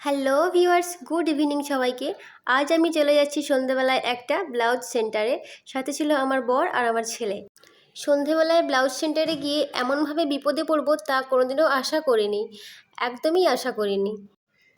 Hello viewers, good evening সবাইকে। আজ আমি চলে যাচ্ছি সন্ধেবেলায় একটা ব্লাউজ সেন্টারে। সাথে ছিল আমার বর আর আমার ছেলে। সন্ধেবেলায় ব্লাউজ সেন্টারে গিয়ে এমনভাবে বিপদে পড়ব তা কোনোদিনও আশা করিনি। একদমই আশা করিনি।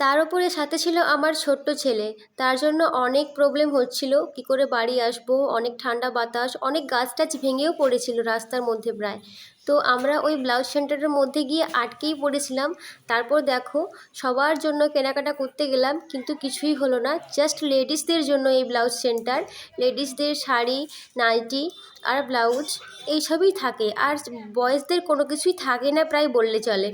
তার উপরে সাথে ছিল আমার ছোট্ট ছেলে। তার জন্য অনেক প্রবলেম হচ্ছিল। কি করে বাড়ি আসব? অনেক ঠান্ডা বাতাস, অনেক গাছ টাছ ভেঙেও পড়েছিল রাস্তার মধ্যে প্রায়। তো আমরা ওই ব্লাউজ সেন্টারের মধ্যে গিয়ে আটকেই পড়েছিলাম। তারপর দেখো, সবার জন্য কেনাকাটা করতে গেলাম, কিন্তু কিছুই হলো না। জাস্ট লেডিসদের জন্য এই ব্লাউজ সেন্টার লেডিসদের শাড়ি নাইটি আর ব্লাউজ এইসবই থাকে। আর বয়েজদের কোনো কিছুই থাকে না প্রায় বললে চলে।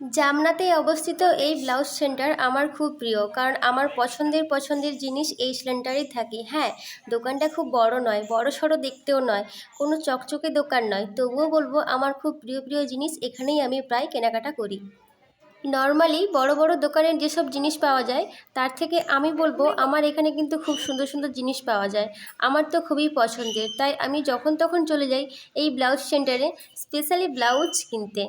জামনাতে অবস্থিত এই ব্লাউজ সেন্টার আমার খুব প্রিয়, কারণ আমার পছন্দের পছন্দের জিনিস এই সেন্টারেই থাকে। হ্যাঁ দোকানটা খুব বড় নয়, বড় সড়ো দেখতেও নয়, কোনো চকচকে দোকান নয়। তবুও বলব, আমার খুব প্রিয় প্রিয় জিনিস এখানেই আমি প্রায় কেনাকাটা করি। নর্মালি বড় বড় দোকানের যেসব জিনিস পাওয়া যায়, তার থেকে আমি বলব, আমার এখানে কিন্তু খুব সুন্দর সুন্দর জিনিস পাওয়া যায়। আমার তো খুবই পছন্দের, তাই আমি যখন তখন চলে যাই এই ব্লাউজ সেন্টারে, স্পেশালি ব্লাউজ কিনতে।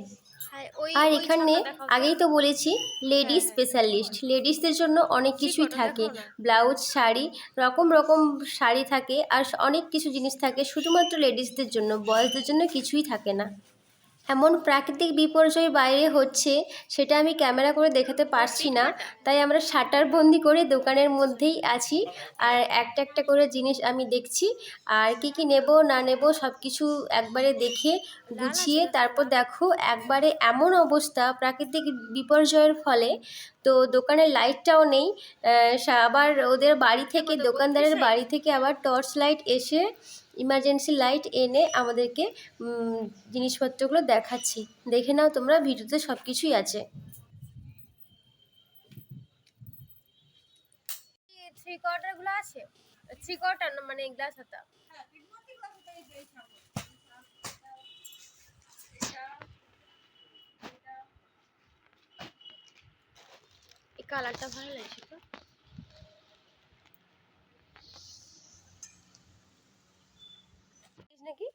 আর এখানে আগেই তো বলেছি লেডিস স্পেশালিস্ট। লেডিসদের জন্য অনেক কিছুই থাকে। ব্লাউজ শাড়ি রকম রকম শাড়ি থাকে আর অনেক কিছু জিনিস থাকে। শুধুমাত্র লেডিসদের জন্য বয়সদের জন্য কিছুই থাকে না। এমন প্রাকৃতিক বিপর্যয় বাইরে হচ্ছে সেটা আমি ক্যামেরা করে দেখাতে পারছি না। তাই আমরা শাটার বন্দি করে দোকানের মধ্যেই আছি আর একটা একটা করে জিনিস আমি দেখছি। আর কি কি নেব না নেব সব কিছু একবারে দেখে গুছিয়ে তারপর দেখো একবারে এমন অবস্থা প্রাকৃতিক বিপর্যয়ের ফলে। তো দোকানের লাইটটাও নেই আবার ওদের বাড়ি থেকে দোকানদারের বাড়ি থেকে আবার টর্চ লাইট এসে ইমার্জেন্সি লাইট এনে আমাদেরকে জিনিসপত্রগুলো দেখাচ্ছি। দেখে নাও তোমরা, ভিডিওতে সব কিছুই আছে থ্রি আছে? থ্রি কোয়ার্টার মানে গ্লাস হাতা? কালারটা ভালো লাগছে তো? নাকি?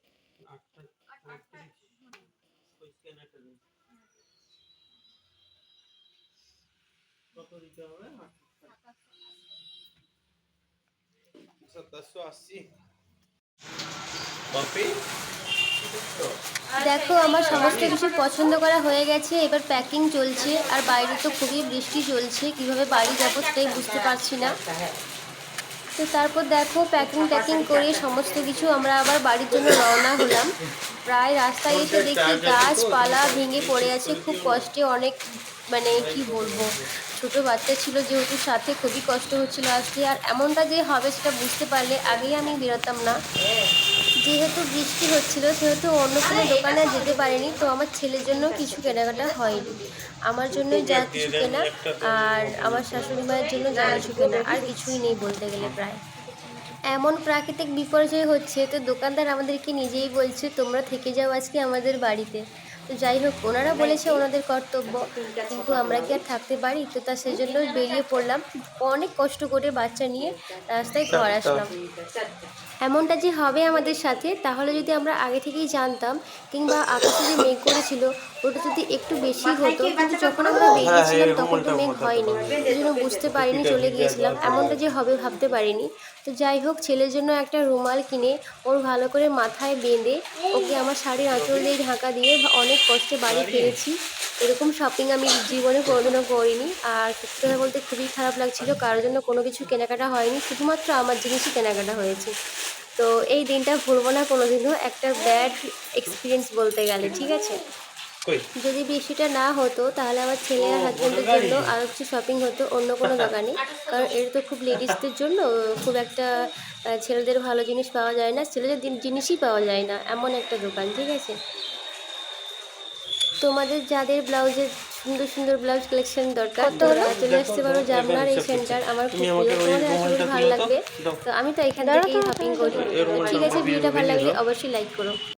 দেখো, আমার সমস্ত কিছু পছন্দ করা হয়ে গেছে। এবার প্যাকিং চলছে, আর বাইরে তো খুবই বৃষ্টি চলছে। কীভাবে বাড়ি যাব সেটাই বুঝতে পারছি না। তো তারপর দেখো প্যাকিং ট্যাকিং করে সমস্ত কিছু আমরা আবার বাড়ির জন্য রওনা হলাম। প্রায় রাস্তায় এসে দেখি গাছপালা ভেঙে পড়ে আছে খুব কষ্টে অনেক মানে কি বলব ছোট বাচ্চা ছিল যেহেতু সাথে খুবই কষ্ট হচ্ছিল আজকে আর এমনটা যে হবে সেটা বুঝতে পারলে আগেই আমি বেরোতাম না। যেহেতু বৃষ্টি হচ্ছিল সেহেতু অন্য কোনো দোকানে যেতে পারিনি। তো আমার ছেলের জন্য কিছু কেনাকাটা হয়নি। আমার জন্য যা কিছু কেনা আর আমার শাশুড়ি মায়ের জন্য যা কিছু কেনা আর কিছুই নেই বলতে গেলে প্রায়। এমন প্রাকৃতিক বিপর্যয় হচ্ছে তো দোকানদার আমাদেরকে নিজেই বলছে তোমরা থেকে যাও আজকে আমাদের বাড়িতে। তো যাই হোক ওনারা বলেছে ওনাদের কর্তব্য কিন্তু আমরা কি আর থাকতে পারি? তো তা সেজন্য বেরিয়ে পড়লাম। অনেক কষ্ট করে বাচ্চা নিয়ে রাস্তায় ঘর আসলাম। এমনটা যে হবে আমাদের সাথে তাহলে যদি আমরা আগে থেকেই জানতাম কিংবা আকাশে যে মেঘ করেছিল ওটা যদি একটু বেশি হতো কিন্তু যখন আমরা বেরিয়েছিলাম তখন তো মেঘ হয়নি। এই জন্য বুঝতে পারিনি চলে গিয়েছিলাম। এমনটা যে হবে ভাবতে পারিনি। তো যাই হোক ছেলের জন্য একটা রুমাল কিনে ওর ভালো করে মাথায় বেঁধে ওকে আমার শাড়ির আঁচল দিয়ে ঢাকা দিয়ে অনেক কষ্টে বাড়ি ফিরেছি। এরকম শপিং আমি জীবনে কোনোদিনও করিনি। আর সত্যি কথা বলতে খুবই খারাপ লাগছিল। কারোর জন্য কোনো কিছু কেনাকাটা হয়নি। শুধুমাত্র আমার জিনিসই কেনাকাটা হয়েছে। তো এই দিনটা ভুলবো না কোনোদিনও। একটা ব্যাড এক্সপিরিয়েন্স বলতে গেলে ঠিক আছে? যদি বৃষ্টিটা না হতো তাহলে আমার ছেলে আর হাজব্যান্ডের জন্য আরও কিছু শপিং হতো অন্য কোনো দোকানে। কারণ এটা তো খুব লেডিসদের জন্য খুব একটা ছেলেদের ভালো জিনিস পাওয়া যায় না। ছেলেদের জিনিসই পাওয়া যায় না এমন একটা দোকান ঠিক আছে? তোমাদের যাদের ব্লাউজের সুন্দর সুন্দর ব্লাউজ কালেকশন দরকার তোমরা চলে আসতে পারো জামনার এই সেন্টার আমার খুব প্রিয়। তোমাদের আসলে ভালো লাগবে। তো আমি তো এখান থেকেই শপিং করি। ঠিক আছে ভিডিওটা ভালো লাগলে অবশ্যই লাইক করো।